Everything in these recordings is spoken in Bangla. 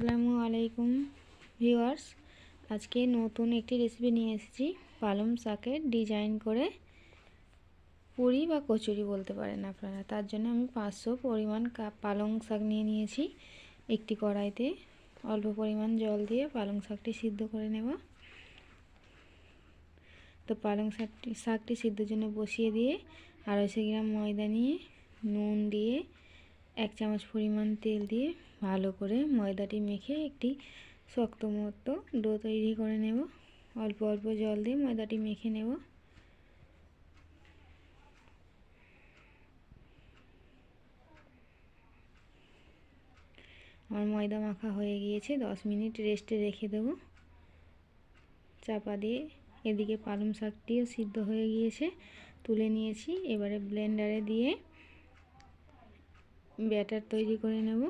আসসালামু আলাইকুম ভিউয়ার্স। আজকে নতুন একটি রেসিপি নিয়ে এসেছি। পালং শাকের ডিজাইন করে পুরি বা কচুরি বলতে পারেন আপনারা। তার জন্য আমি পাঁচশো পরিমাণ পালং শাক নিয়ে নিয়েছি। একটি কড়াইতে অল্প পরিমাণ জল দিয়ে পালং শাকটি সিদ্ধ করে নেব। তো পালং শাকটি শাকটি সিদ্ধর জন্য বসিয়ে দিয়ে আড়াইশো গ্রাম ময়দা নিয়ে নুন দিয়ে এক চামচ পরিমাণ তেল দিয়ে ভালো করে ময়দাটি মেখে একটি শক্ত মতো ডো তৈরি করে নেব। অল্প অল্প জল দিয়ে ময়দাটি মেখে নেব। আমার ময়দা মাখা হয়ে গিয়েছে, দশ মিনিট রেস্টে রেখে দেব। চাপা দিয়ে এদিকে পালং শাকটিও সিদ্ধ হয়ে গিয়েছে, তুলে নিয়েছি। এবারে ব্লেন্ডারে দিয়ে ব্যাটার তৈরি করে নেব।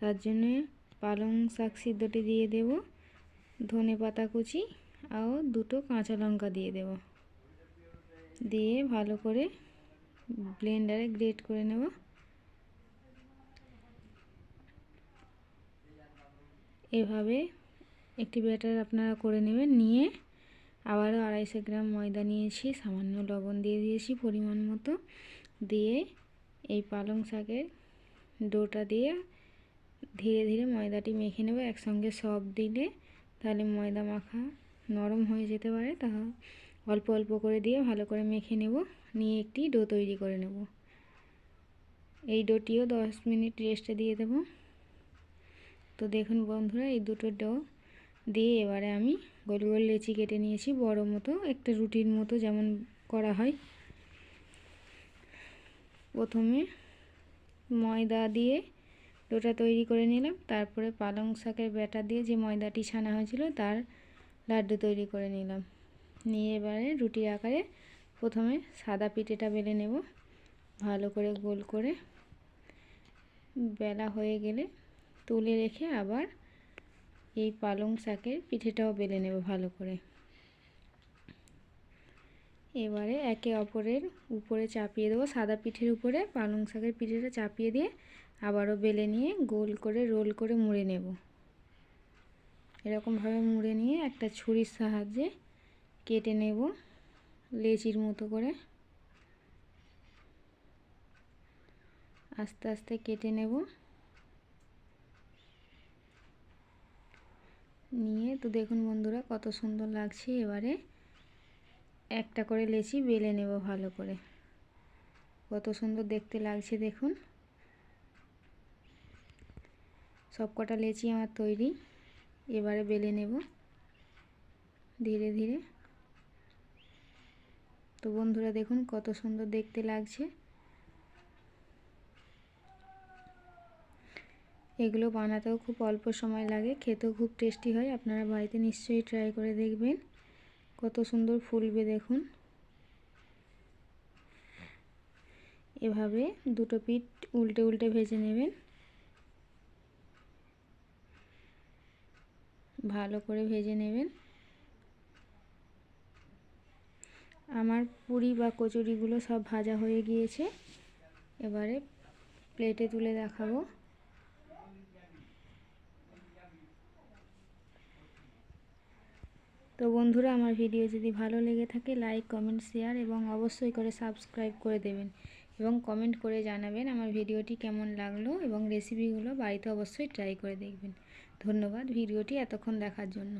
তার জন্য পালং শাক সিদ্ধটি দিয়ে দেব, ধনে পাতা কুচি আর দুটো কাঁচা লঙ্কা দিয়ে দেব। দিয়ে ভালো করে ব্লেন্ডারে গ্রেট করে নেব। এভাবে একটি ব্যাটার আপনারা করে নেবেন, নিয়ে আবারও আড়াইশো গ্রাম ময়দা নিয়েছি, সামান্য লবণ দিয়ে দিয়েছি পরিমাণ মতো। দিয়ে এই পালং শাকের ডোটা দিয়ে ধীরে ধীরে ময়দাটি মেখে নেব, একসঙ্গে সব দিলে তাহলে ময়দা মাখা নরম হয়ে যেতে পারে। তা অল্প অল্প করে দিয়ে ভালো করে মেখে নেব, নিয়ে একটি ডো তৈরি করে নেব। এই ডোটিও দশ মিনিট রেস্টে দিয়ে দেব। তো দেখুন বন্ধুরা, এই দুটো ডো দিয়ে এবারে আমি গোল গোল লেচি কেটে নিয়েছি, বড় মতো, একটা রুটির মতো যেমন করা হয়। প্রথমে ময়দা দিয়ে ডোটা তৈরি করে নিলাম। তারপরে পালং শাকের ব্যাটা দিয়ে যে ময়দাটি ছানা হয়েছিল, তার লাড্ডু তৈরি করে নিলাম। নিয়ে এবারে রুটির আকারে প্রথমে সাদা পিঠেটা বেলে নেব। ভালো করে গোল করে বেলা হয়ে গেলে তুলে রেখে আবার এই পালং শাকের পিঠেটাও বেলে নেব ভালো করে। এবারে একে অপরের উপরে চাপিয়ে দেবো। সাদা পিঠের উপরে পালং শাকের পিঠেটা চাপিয়ে দিয়ে আবারও বেলে নিয়ে গোল করে রোল করে মুড়ে নেব। এরকমভাবে মুড়ে নিয়ে একটা ছুরির সাহায্যে কেটে নেব লেচির মতো করে। আস্তে আস্তে কেটে নেব। নিয়ে তো দেখুন বন্ধুরা কত সুন্দর লাগছে এবারে। একটা করে লেচি বেলে নেব ভালো করে। কত সুন্দর দেখতে লাগছে দেখুন। সব কটা লেচি আমার তৈরি। এবারে বেলে নেব। ধীরে ধীরে। তো বন্ধুরা দেখুন কত সুন্দর দেখতে লাগছে। এগুলো বানাতেও খুব অল্প সময় লাগে, খেতেও খুব টেস্টি হয়। আপনারা বাড়িতে নিশ্চয়ই ট্রাই করে দেখবেন। কত সুন্দর ফুলবে দেখুন। এভাবে দুটো পিঠ উল্টে উল্টে ভেজে নেবেন। ভালো করে ভেজে নেবেন। আমার পুরি বা কচুরিগুলো সব ভাজা হয়ে গিয়েছে। এবারে প্লেটে তুলে দেখাবো। তো বন্ধুরা, আমার ভিডিও যদি ভালো লেগে থাকে, লাইক, কমেন্ট, শেয়ার এবং অবশ্যই করে সাবস্ক্রাইব করে দেবেন। এবং কমেন্ট করে জানাবেন আমার ভিডিওটি কেমন লাগল এবং রেসিপিগুলো বাড়িতে অবশ্যই ট্রাই করে দেখবেন। ধন্যবাদ ভিডিওটি এতক্ষণ দেখার জন্য।